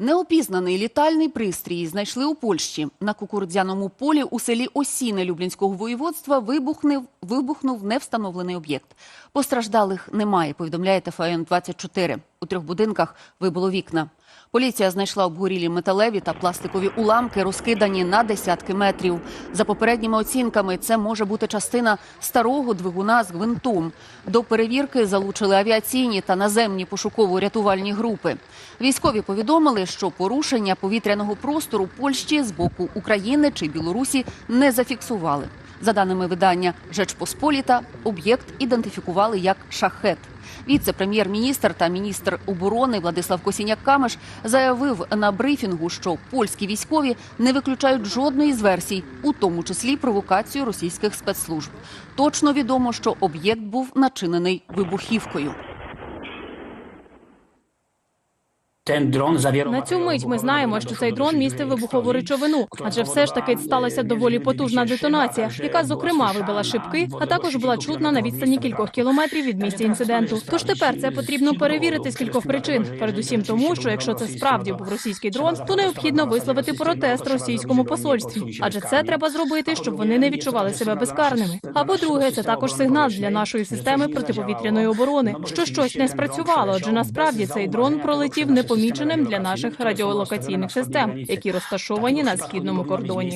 Неопізнаний літальний пристрій знайшли у Польщі. На кукурудзяному полі у селі Осіне Люблінського воєводства вибухнув, вибухнув невстановлений об'єкт. Постраждалих немає, повідомляє ТФН-24. У трьох будинках вибило вікна. Поліція знайшла обгорілі металеві та пластикові уламки, розкидані на десятки метрів. За попередніми оцінками, це може бути частина старого двигуна з гвинтом. До перевірки залучили авіаційні та наземні пошуково-рятувальні групи. Військові повідомили, що порушення повітряного простору Польщі з боку України чи Білорусі не зафіксували. За даними видання Жечпосполіта, об'єкт ідентифікували як шахет. Віце-прем'єр-міністр та міністр оборони Владислав Косіняк-Камеш заявив на брифінгу, що польські військові не виключають жодної з версій, у тому числі провокацію російських спецслужб. Точно відомо, що об'єкт був начинений вибухівкою. Dron zawierał На цю мить ми знаємо, що цей дрон містив вибухову речовину, адже все ж таки сталася доволі потужна детонація, яка зокрема вибила шибки, а також була чутна на відстані кількох кілометрів від місця інциденту. Тож тепер це потрібно перевірити з кількох причин. Передусім тому, що якщо це справді був російський дрон, то необхідно висловити протест російському посольстві, адже це треба зробити, щоб вони не відчували себе безкарними. А по-друге, це також сигнал для нашої системи протиповітряної оборони, що щось не спрацювало, адже насправді цей дрон пролетів непоміченим для наших радіолокаційних систем, які розташовані на східному кордоні.